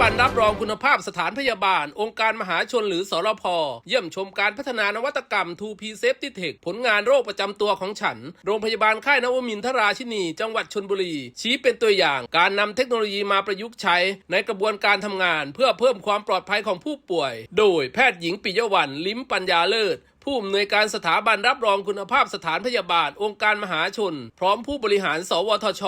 บันรับรองคุณภาพสถานพยาบาล องค์การมหาชนหรือสรพ เยี่ยมชมการพัฒนานวัตกรรม 2P Safety Tech ผลงานโรคประจำตัวของฉัน โรงพยาบาลค่ายนวมินทราชินี จังหวัดชนบุรี ชี้เป็นตัวอย่างการนำเทคโนโลยีมาประยุกต์ใช้ ในกระบวนการทำงาน เพื่อเพิ่มความปลอดภัยของผู้ป่วย โดยแพทย์หญิงปิยวรรณลิ้มปัญญาเลิศ ผู้อำนวยการสถาบันรับรองคุณภาพสถานพยาบาล องค์การมหาชน พร้อมผู้บริหาร สวทช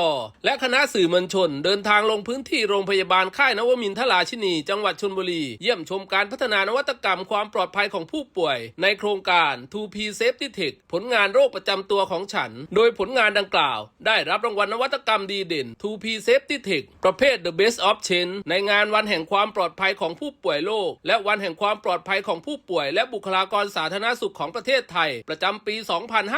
และคณะสื่อมวลชน เดินทางลงพื้นที่โรงพยาบาลค่ายนวมินทราชินี จังหวัดชนบุรี เยี่ยมชมการพัฒนานวัตกรรมความปลอดภัยของผู้ป่วย ในโครงการ 2P Safety Tech ผลงานโรคประจำตัวของฉัน โดยผลงานดังกล่าว ได้รับรางวัลนวัตกรรมดีเด่น 2P Safety Tech ประเภท The Best of Chain ในงานวันแห่งความปลอดภัยของผู้ป่วยโลกและวันแห่งความปลอดภัยของผู้ป่วย และบุคลากรสาธารณสุขของประเทศไทย ประจำปี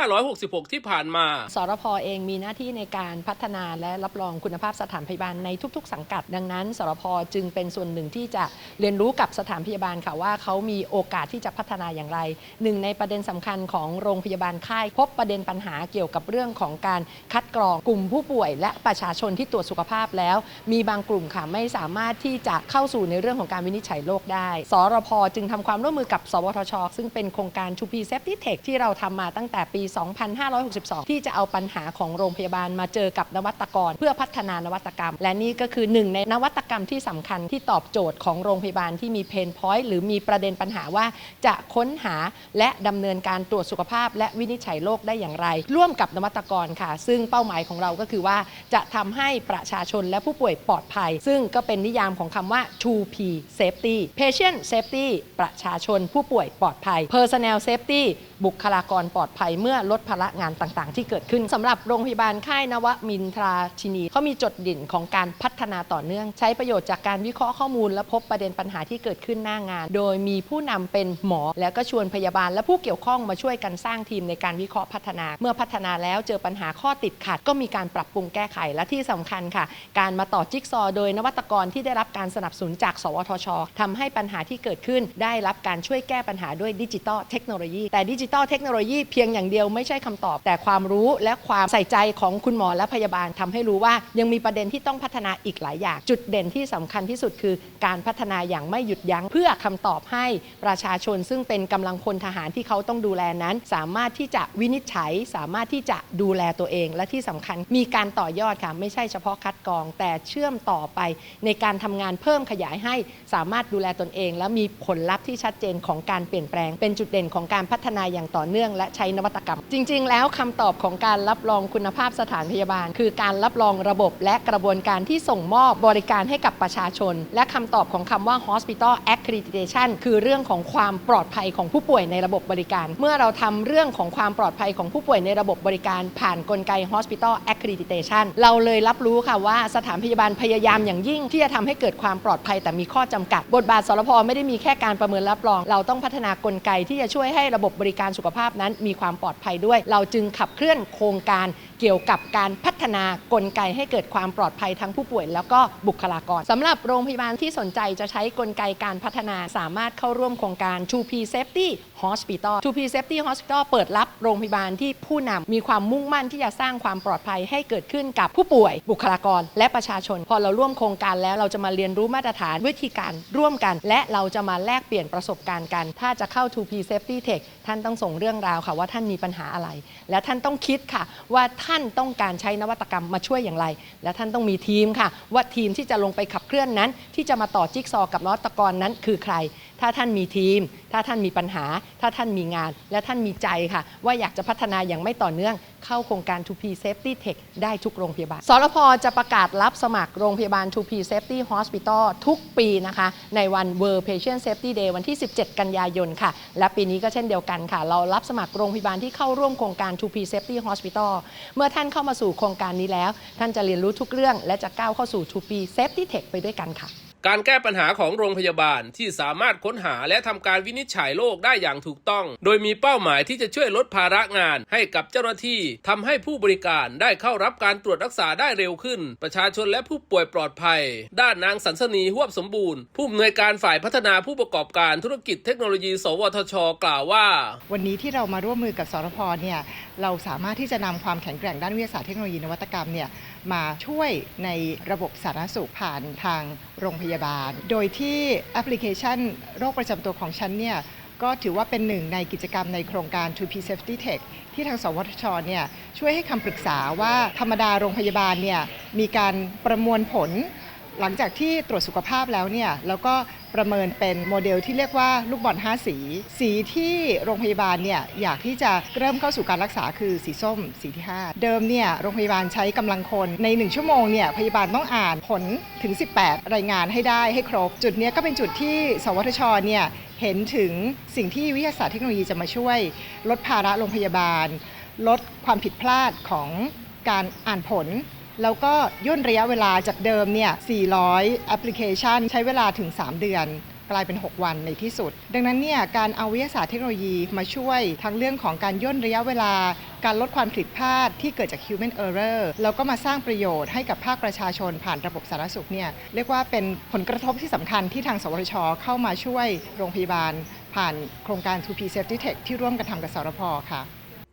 2566 ที่ผ่านมา สรพเองมีหน้าที่ในการพัฒนาและรับรองคุณภาพสถานพยาบาลในทุก ๆ สังกัด ดังนั้น สรพจึงเป็นส่วนหนึ่งที่จะเรียนรู้กับสถานพยาบาลค่ะว่าเขามีโอกาสที่จะพัฒนาอย่างไร หนึ่งในประเด็นสำคัญของโรงพยาบาลค่าย พบประเด็นปัญหาเกี่ยวกับเรื่องของการคัดกรองกลุ่มผู้ป่วย และประชาชนที่ตรวจสุขภาพแล้ว มีบางกลุ่มค่ะไม่สามารถที่จะเข้าสู่ในเรื่องของการวินิจฉัยโรคได้ สรพจึงทำความร่วมมือกับ สวทช ซึ่งเป็นโครงการ 2P Safety Tech ที่เราทำมาตั้งแต่ปี 2562 ที่จะเอาปัญหาของโรงพยาบาลมาเจอกับนวัตกร เพื่อพัฒนานวัตกรรม และนี่ก็คือหนึ่งในนวัตกรรมที่สำคัญที่ตอบโจทย์ของโรงพยาบาลที่มีเพนพอยต์หรือมีประเด็นปัญหาว่าจะค้นหาและดำเนินการตรวจสุขภาพ และวินิจฉัยโรคได้อย่างไร ร่วมกับนวัตกรค่ะ ซึ่งเป้าหมายของเราก็คือว่าจะทำให้ประชาชนและผู้ป่วยปลอดภัย ซึ่งก็เป็นนิยามของคำว่า 2P Safety Patient Safety ประชาชนผู้ป่วยปลอดภัย Personnel Safety บุคลากรปลอดภัยเมื่อลดภาระงานต่างๆ ที่เกิดขึ้นสำหรับโรงพยาบาลค่ายนวมินทราชินีเขามีจดเด่นของการพัฒนาต่อเนื่อง ใช้ประโยชน์จากการวิเคราะห์ข้อมูล และพบประเด็นปัญหาที่เกิดขึ้นหน้างาน โดยมีผู้นำเป็นหมอ แล้วก็ชวนพยาบาล และผู้เกี่ยวข้องมาช่วยกันสร้างทีมในการวิเคราะห์พัฒนา เมื่อพัฒนาแล้วเจอปัญหาข้อติดขัด ก็มีการปรับปรุงแก้ไขและที่สำคัญค่ะ การมาต่อจิ๊กซอ โดยนวัตกรที่ได้รับการสนับสนุนจาก สวทชทำให้ปัญหาที่เกิดขึ้น ได้รับการช่วยแก้ปัญหาด้วยดิจิตอลเทคโนโลยีแต่ดิจิจิตอลเทคโนโลยีเพียงอย่างเดียวไม่ใช่คำตอบ แต่ความรู้และความใส่ใจของคุณหมอและพยาบาลทำให้รู้ว่า ยังมีประเด็นที่ต้องพัฒนาอีกหลายอย่าง จุดเด่นที่สำคัญที่สุดคือการพัฒนาอย่างไม่หยุดยั้งเพื่อคำตอบให้ประชาชน ซึ่งเป็นกำลังพลทหารที่เขาต้องดูแลนั้น สามารถที่จะวินิจฉัย สามารถที่จะดูแลตัวเอง และที่สำคัญมีการต่อยอดค่ะไม่ใช่เฉพาะคัดกรอง แต่เชื่อมต่อไป ในการทำงานเพิ่มขยายให้สามารถดูแลตนเอง และมีผลลัพธ์ที่ชัดเจนของการเปลี่ยนแปลง เป็นจุดเด่นของการพัฒนาอย่างต่อเนื่องและใช้นวัตกรรม จริง ๆ แล้วคำตอบของการรับรองคุณภาพสถานพยาบาล คือการรับรองระบบและกระบวนการที่ส่งมอบบริการให้กับประชาชน และคำตอบของคำว่า hospital accreditation คือเรื่องของความปลอดภัยของผู้ป่วยในระบบบริการ เมื่อเราทำเรื่องของความปลอดภัยของผู้ป่วยในระบบบริการ ผ่านกลไก hospital accreditation เราเลยรับรู้ค่ะว่าสถานพยาบาลพยายามอย่างยิ่ง ที่จะทำให้เกิดความปลอดภัยแต่มีข้อจำกัด บทบาทสรพไม่ได้มีแค่การประเมินรับรอง เราต้องพัฒนากลไกที่จะช่วยให้ระบบบริการสุขภาพนั้นมีความปลอดภัยด้วย เราจึงขับเคลื่อนโครงการ เกี่ยวกับการพัฒนากลไกให้เกิดความปลอดภัยทั้งผู้ป่วย แล้วก็บุคลากรสำหรับโรงพยาบาลที่สนใจจะใช้กลไกการพัฒนาสามารถเข้าร่วมโครงการ 2P Safety Hospital 2P Safety Hospital เปิดรับโรงพยาบาลที่ผู้นำมีความมุ่งมั่นที่จะสร้างความปลอดภัยให้เกิดขึ้นกับผู้ป่วย บุคลากร และประชาชน พอเราร่วมโครงการแล้วเราจะมาเรียนรู้มาตรฐานวิธีการร่วมกัน และเราจะมาแลกเปลี่ยนประสบการณ์กัน ถ้าจะเข้า 2P Safety Tech ท่านต้องส่งเรื่องราวค่ะว่าท่านมีปัญหาอะไร และท่านต้องคิดค่ะว่าท่าานต้องการใช้นวัตกรรมมาช่วยอย่างไร และท่านต้องมีทีมค่ะ ว่าทีมที่จะลงไปขับเคลื่อนนั้น ที่จะมาต่อจิ๊กซอว์กับนวัตกรนั้นคือใครถ้าท่านมีทีม ถ้าท่านมีปัญหา ถ้าท่านมีงาน และท่านมีใจค่ะ ว่าอยากจะพัฒนาอย่างไม่ต่อเนื่อง เข้าโครงการ 2P Safety Tech ได้ทุกโรงพยาบาล สรพจะประกาศรับสมัครโรงพยาบาล 2P Safety Hospital ทุกปีนะคะ ในวัน World Patient Safety Day วันที่ 17 กันยายนค่ะ และปีนี้ก็เช่นเดียวกันค่ะ เรารับสมัครโรงพยาบาลที่เข้าร่วมโครงการ 2P Safety Hospital เมื่อท่านเข้ามาสู่โครงการนี้แล้ว ท่านจะเรียนรู้ทุกเรื่อง และจะก้าวเข้าสู่ 2P Safety Tech ไปด้วยกันค่ะ การแก้ปัญหาของโรงพยาบาลที่สามารถค้นหาและทำการวินิจฉัยโรคได้อย่างถูกต้อง โดยมีเป้าหมายที่จะช่วยลดภาระงานให้กับเจ้าหน้าที่ทำให้ผู้บริการได้เข้ารับการตรวจรักษาได้เร็วขึ้น ประชาชนและผู้ป่วยปลอดภัย ด้านนางสันสนีหวบสมบูรณ์ ผู้อำนวยการฝ่ายพัฒนาผู้ประกอบการธุรกิจเทคโนโลยี สวทช กล่าวว่า วันนี้ที่เรามาร่วมมือกับสรพเนี่ยเราสามารถที่จะนำความแข็งแกร่งด้านวิทยาศาสตร์เทคโนโลยีนวัตกรรมเนี่ยมาช่วยในระบบสาธารณสุขผ่านทางโรงพยาบาลยาบาล โดยที่แอปพลิเคชันโรคประจำตัวของฉันเนี่ยก็ถือว่าเป็นหนึ่งในกิจกรรมในโครงการ 2P Safety Tech ที่ทางสวทชเนี่ยช่วยให้คำปรึกษาว่าธรรมดาโรงพยาบาลเนี่ยมีการประมวลผล หลังจากที่ตรวจสุขภาพแล้วเนี่ยแล้วก็ประเมินเป็นโมเดลที่เรียกว่าลูกบอล5 สี สีที่โรงพยาบาลเนี่ยอยากที่จะเริ่มเข้าสู่การรักษาคือสีส้ม สีที่ 5 เดิมเนี่ยโรงพยาบาลใช้กำลังคนใน 1 ชั่วโมงเนี่ยพยาบาลต้องอ่านผลถึง 18 รายงานให้ได้ให้ครบ จุดนี้ก็เป็นจุดที่ สวทชเนี่ยเห็นถึงสิ่งที่วิทยาศาสตร์เทคโนโลยีจะมาช่วย ลดภาระโรงพยาบาล ลดความผิดพลาดของการอ่านผล แล้วก็ย่นระยะเวลาจากเดิมเนี่ย 400 แอปพลิเคชัน ใช้เวลาถึง 3 เดือนกลายเป็น 6 วันในที่สุด ดังนั้นเนี่ยการเอาวิทยาศาสตร์เทคโนโลยีมาช่วยทั้งเรื่องของการย่นระยะเวลา การลดความผิดพลาดที่เกิดจาก human error แล้วก็มาสร้างประโยชน์ให้กับภาคประชาชนผ่านระบบสาธารณสุขเนี่ยเรียกว่าเป็นผลกระทบที่สำคัญที่ทางสวทช เข้ามาช่วยโรงพยาบาล ผ่านโครงการ 2P Safety Tech ที่ร่วมกันทำกับสรพค่ะ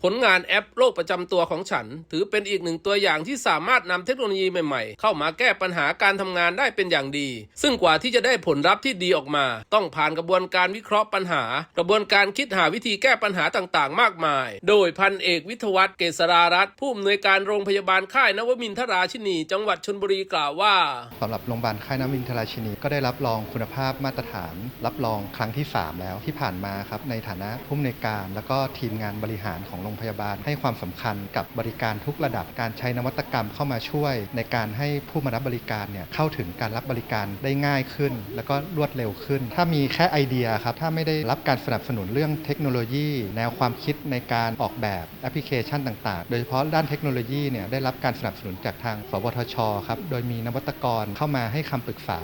ผลงานแอปโรคประจำตัวของฉัน ถือเป็นอีกหนึ่งตัวอย่างที่สามารถนำเทคโนโลยีใหม่ๆ เข้ามาแก้ปัญหาการทำงานได้เป็นอย่างดี ซึ่งกว่าที่จะได้ผลลัพธ์ที่ดีออกมา ต้องผ่านกระบวนการวิเคราะห์ปัญหา กระบวนการคิดหาวิธีแก้ปัญหาต่างๆ มากมาย โดยพันเอกวิทวัฒน์เกษรารัตน์ผู้อำนวยการโรงพยาบาลค่ายนวมินทราชินี จังหวัดชนบุรีกล่าวว่าสำหรับโรงพยาบาลค่ายน้ำมินทราชินีก็ได้รับรองคุณภาพมาตรฐาน รับรองครั้งที่ 3 แล้วที่ผ่านมาครับในฐานะผู้อำนวยการ แล้วก็ทีมงานบริหารของโรงพยาบาล ให้ความสำคัญกับบริการทุกระดับการใช้นวัตกรรมเข้ามาช่วย ในการให้ผู้มารับบริการเนี่ยเข้าถึงการรับบริการได้ง่ายขึ้น แล้วก็รวดเร็วขึ้น ถ้ามีแค่ไอเดียครับถ้าไม่ได้รับการสนับสนุนเรื่องเทคโนโลยี แนวความคิดในการออกแบบแอปพลิเคชันต่างๆ โดยเฉพาะด้านเทคโนโลยีเนี่ยได้รับการสนับสนุนจากทาง สวทชครับโดยมีนวัตกรเข้ามาให้คำปรึกษา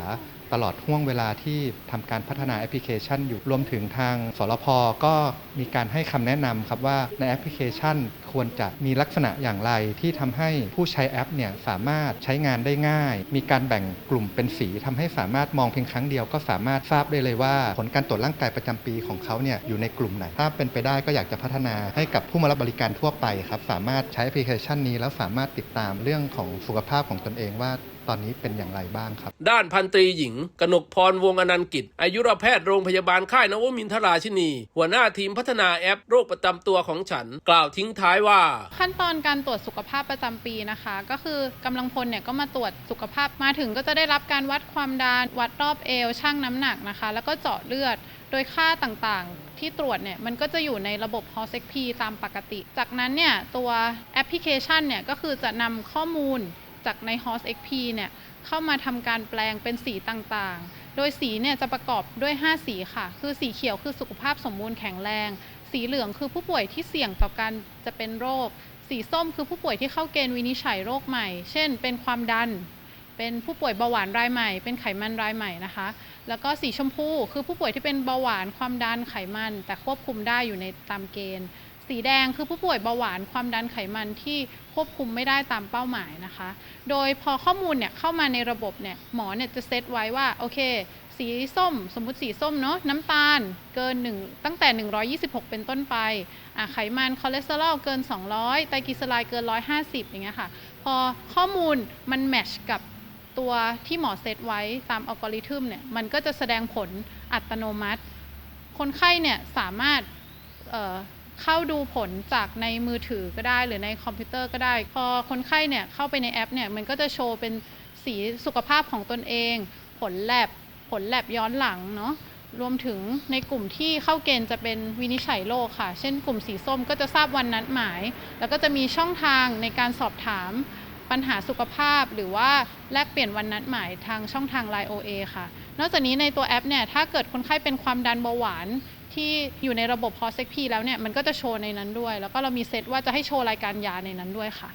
ตลอดห่วงเวลาที่ทำการพัฒนาแอปพลิเคชันอยู่รวมถึงทางสรพก็มีการให้คำแนะนำครับว่าในแอปพลิเคชัน ควรจะมีลักษณะอย่างไรที่ทำให้ผู้ใช้แอปเนี่ยสามารถใช้งานได้ง่าย มีการแบ่งกลุ่มเป็นสีทำให้สามารถมองเพียงครั้งเดียวก็สามารถทราบได้เลยว่า ผลการตรวจร่างกายประจำปีของเขาเนี่ยอยู่ในกลุ่มไหน ถ้าเป็นไปได้ก็อยากจะพัฒนาให้กับผู้มารับบริการทั่วไปครับสามารถใช้แอปพลิเคชันนี้ แล้วสามารถติดตามเรื่องของสุขภาพของตนเองว่าตอนนี้เป็นอย่างไรบ้างครับ ด้านพันตรีหญิง กนกพรวงอนันต์กิจ อายุรแพทย์โรงพยาบาลค่ายนวมินทราชินี หัวหน้าทีมพัฒนาแอปโรคประจำตัวของฉัน กล่าวทิ้งท้ายว่า ขั้นตอนการตรวจสุขภาพประจำปีนะคะ ก็คือกำลังพลเนี่ยก็มาตรวจสุขภาพมาถึงก็จะได้รับการวัดความดันวัดรอบเอวชั่งน้ำหนักนะคะ แล้วก็เจาะเลือดโดยค่าต่างๆ ที่ตรวจเนี่ยมันก็จะอยู่ในระบบ h o s e p ตามปกติ จากนั้นเนี่ยตัวแอปพลิเคชันเนี่ยก็คือจะนำข้อมูลจากใน h o s XP เนี่ยเข้ามาทำการแปลงเป็นสีต่างๆ โดยสีเนี่ยจะประกอบด้วย 5 สีค่ะ คือสีเขียวคือสุขภาพสมบูรณ์แข็งแรง สีเหลืองคือผู้ป่วยที่เสี่ยงต่อการจะเป็นโรค สีส้มคือผู้ป่วยที่เข้าเกณฑ์วินิจฉัยโรคใหม่ เช่น เป็นความดัน เป็นผู้ป่วยเบาหวานรายใหม่ เป็นไขมันรายใหม่นะคะ แล้วก็สีชมพูคือผู้ป่วยที่เป็นเบาหวานความดันไขมัน แต่ควบคุมได้อยู่ในตามเกณฑ์ สีแดงคือผู้ป่วยเบาหวานความดันไขมันที่ควบคุมไม่ได้ตามเป้าหมายนะคะ โดยพอข้อมูลเนี่ยเข้ามาในระบบเนี่ยหมอเนี่ยจะเซตไว้ว่าโอเค สีส้ม สมมุติสีส้มเนาะน้ำตาลเกิน 1 ตั้งแต่ 126 เป็นต้นไปอะไขมันคอเลสเตอรอลเกิน 200 ไตรกลีเซอไรด์เกิน 150 อย่างเงี้ยค่ะ พอข้อมูลมันแมชกับตัวที่หมอเซตไว้ตามอัลกอริทึมเนี่ย มันก็จะแสดงผลอัตโนมัติ คนไข้เนี่ยสามารถเเข้าดูผลจากในมือถือก็ได้หรือในคอมพิวเตอร์ก็ได้ พอคนไข้เนี่ยเข้าไปในแอปเนี่ยมันก็จะโชว์เป็นสีสุขภาพของตนเอง ผลแลบ ผลแลบย้อนหลังเนาะรวมถึงในกลุ่มที่เข้าเกณฑ์จะเป็นวินิจฉัยโรคค่ะ เช่นกลุ่มสีส้มก็จะทราบวันนัดหมาย แล้วก็จะมีช่องทางในการสอบถามปัญหาสุขภาพ หรือว่าแลกเปลี่ยนวันนัดหมายทางช่องทาง Line OA ค่ะ นอกจากนี้ในตัวแอปเนี่ยถ้าเกิดคนไข้เป็นความดันเบาหวานที่อยู่ในระบบ h o s e p แล้วเนี่ยมันก็จะโชว์ในนั้นด้วย แล้วก็เรามีเซตว่าจะให้โชว์รายการยาในนั้นด้วยค่ะ